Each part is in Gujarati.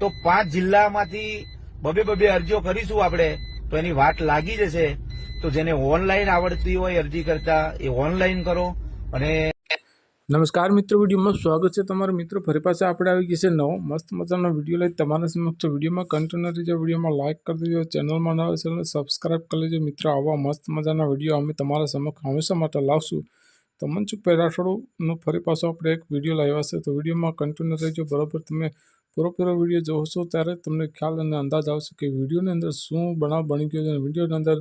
તો પાંચ જિલ્લામાંથી બબે બબે અરજીઓ કરીશું આપણે, તો એની વાટ લાગી જશે. તો જેને ઓનલાઈન આવડતી હોય અરજી કરતા એ ઓનલાઈન કરો અને નમસ્કાર મિત્રો, વિડીયોમાં સ્વાગત છે તમારા મિત્રો. ફરી પાસે આપણે આવી ગયા છે નવો મસ્ત મજાનો વીડિયો લઈ. તમારા સમક્ષ વિડીયોમાં કન્ટિન્યુ રહેજો. વિડીયોમાં લાઇક કરી દેજો. ચેનલમાં નવા ચેનલ સબસ્ક્રાઈબ કરી લેજો. મિત્રો, આવા મસ્ત મજાના વીડિયો અમે તમારા સમક્ષ હંમેશા માટે લાવશું. તો પહેલા રાઠોડનું ફરી પાછો આપણે એક વીડિયો લાવ્યા છે. તો વિડીયોમાં કન્ટિન્યુ રહેજો. બરાબર, તમે પૂરો પૂરો વીડિયો જોશો ત્યારે તમને ખ્યાલ અને અંદાજ આવશે કે વિડીયોની અંદર શું બનાવ બની ગયો છે અને વિડીયોની અંદર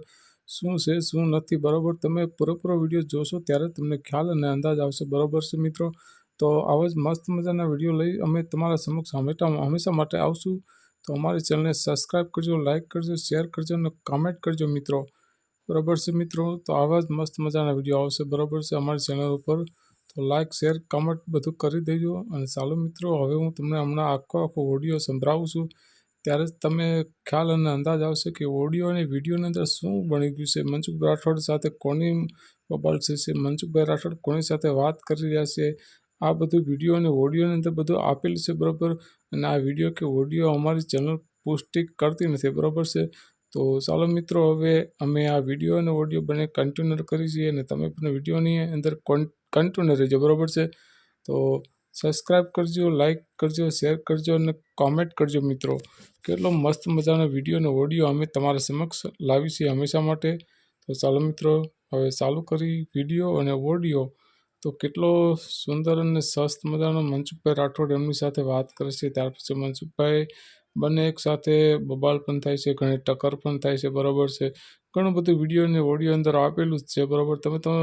શું છે, શું નથી, બરાબર? તમે પૂરેપૂરો વીડિયો જોશો ત્યારે તમને ખ્યાલ અને અંદાજ આવશે. બરાબર છે મિત્રો? તો આવા જ મસ્ત મજાના વીડિયો લઈ અમે તમારા સમક્ષ હંમેશા હંમેશા માટે આવશું. તો અમારી ચેનલને સબસ્ક્રાઈબ કરજો, લાઇક કરજો, શેર કરજો અને કમેન્ટ કરજો મિત્રો. બરાબર છે મિત્રો? તો આવા જ મસ્ત મજાના વીડિયો આવશે. બરાબર છે? અમારી ચેનલ ઉપર તો લાઇક શેર કમેન્ટ બધું કરી દેજો. અને ચાલો મિત્રો, હવે હું તમને હમણાં આખો આખો ઓડિયો સંભળાવું છું. ત્યારે જ તમે ખ્યાલ અને અંદાજ આવશે કે ઓડિયો અને વિડીયોની અંદર શું બની ગયું છે. મનસુખભાઈ રાઠોડ સાથે કોની બબાલ છે મનસુખભાઈ રાઠોડ કોની સાથે વાત કરી રહ્યા છે? આ બધું વીડિયો અને ઓડિયોની અંદર બધું આપેલું છે, બરાબર? અને આ વીડિયો કે ઓડિયો અમારી ચેનલ પુષ્ટિ કરતી નથી, બરાબર છે? તો ચાલો મિત્રો, હવે અમે આ વીડિયો અને ઓડિયો બંને કન્ટિન્યુ કરી છીએ અને તમે પણ વિડીયોની અંદર કન્ટિન્યુ રહેજો, બરાબર છે? તો સબસ્ક્રાઈબ કરજો લાઇક કરજો શેર કરજો અને કોમેન્ટ કરજો મિત્રો. કેટલો મસ્ત મજાનો વીડિયો અને ઓડિયો અમે તમારા સમક્ષ લાવી છીએ હંમેશા માટે. તો ચાલો મિત્રો, હવે ચાલુ કરી વીડિયો અને ઓડિયો તો કેટલો સુંદર અને સસ્ત મજાનો મનસુખભાઈ રાઠોડ એમની સાથે વાત કરે છે. ત્યાર પછી મનસુખભાઈ બંને એક સાથે બબાલ પણ થાય છે, ઘણી ટક્કર પણ થાય છે, બરાબર છે. ઘણું બધું વીડિયો અને ઓડિયો અંદર આપેલું જ છે, બરાબર. તમે તો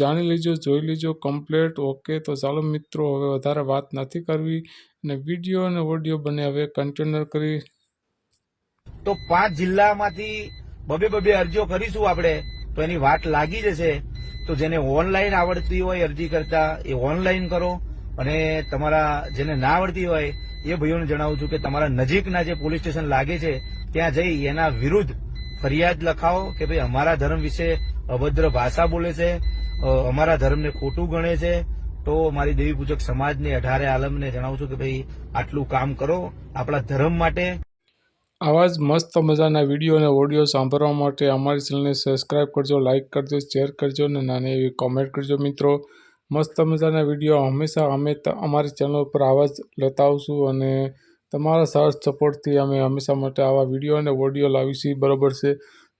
જાણી લેજો, જોઈ લેજો કમ્પ્લેટ ઓકે તો ચાલો મિત્રો, હવે વધારે વાત નથી કરવી. અને વીડિયો અને ઓડિયો બંને હવે કન્ટેનર કરી તો પાંચ જિલ્લામાંથી બબે બબે અરજીઓ કરીશું આપણે, તો એની વાત લાગી જશે. તો જેને ઓનલાઈન આવડતી હોય અરજી કરતા એ ઓનલાઈન કરો. અને તમારા જેને ના આવડતી હોય એ ભાઈઓને જણાવું છું કે તમારા નજીકના જે પોલીસ સ્ટેશન લાગે છે, ત્યાં જઈ એના વિરુદ્ધ ફરિયાદ લખાવો કે ભાઈ અમારા ધર્મ વિશે અભદ્ર ભાષા બોલે છે અમારા ધર્મને ખોટું ગણે છે. તો મારી દેવી પૂજક સમાજને, અઢારે આલમને જણાવું છું કે ભાઈ આટલું કામ કરો. આપણા ધર્મ માટે આવા જ મસ્ત મજાના વીડિયો અને ઓડિયો સાંભળવા માટે અમારી ચેનલને સબસ્ક્રાઈબ કરજો લાઇક કરજો શેર કરજો અને નાની એવી કોમેન્ટ કરજો મિત્રો. મસ્ત મજાના વીડિયો હંમેશા અમે અમારી ચેનલ ઉપર આવા જ લેતા આવશું અને તમારા સાથ સપોર્ટથી અમે હંમેશા માટે આવા વીડિયો અને ઓડિયો લાવીશું બરાબર છે.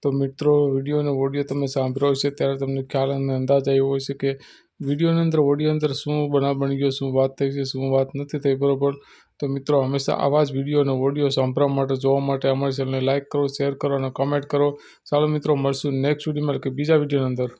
તો મિત્રો વીડિયો અને ઓડિયો તમે સાંભળ્યો હશે ત્યારે તમને ખ્યાલ અને અંદાજ આવ્યો હશે કે વિડીયોની અંદર, ઓડિયો અંદર શું બનાવ બની ગયો, શું વાત થઈ છે, શું વાત નથી થઈ, બરાબર? તો મિત્રો, હંમેશા આવા જ વીડિયો અને ઓડિયો સાંભળવા માટે, જોવા માટે અમારી ચેનલને લાઇક કરો શેર કરો અને કમેન્ટ કરો. ચાલો મિત્રો, મળશું નેક્સ્ટ વિડીયોમાં કે બીજા વિડીયોની અંદર.